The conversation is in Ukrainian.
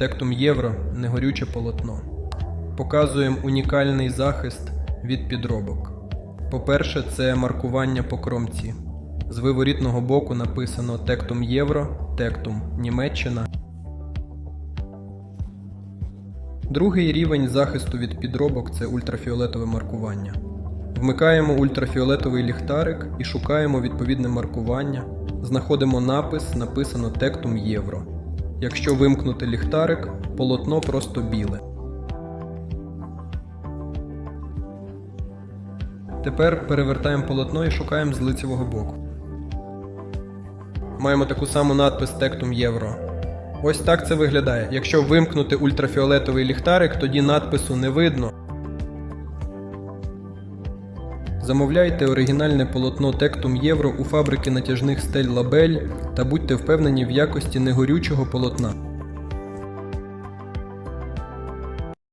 Тектум Євро негорюче полотно. Показуємо унікальний захист від підробок. По-перше, це маркування по кромці. З виворітного боку написано Тектум Євро, Тектум Німеччина. Другий рівень захисту від підробок це ультрафіолетове маркування. Вмикаємо ультрафіолетовий ліхтарик і шукаємо відповідне маркування. Знаходимо напис, написано Тектум Євро. Якщо вимкнути ліхтарик, полотно просто біле. Тепер перевертаємо полотно і шукаємо з лицевого боку. Маємо таку саму надпис Tectum Євро. Ось так це виглядає. Якщо вимкнути ультрафіолетовий ліхтарик, тоді надпису не видно. Замовляйте оригінальне полотно Tectum Євро у фабрики натяжних стель Лабель та будьте впевнені в якості негорючого полотна.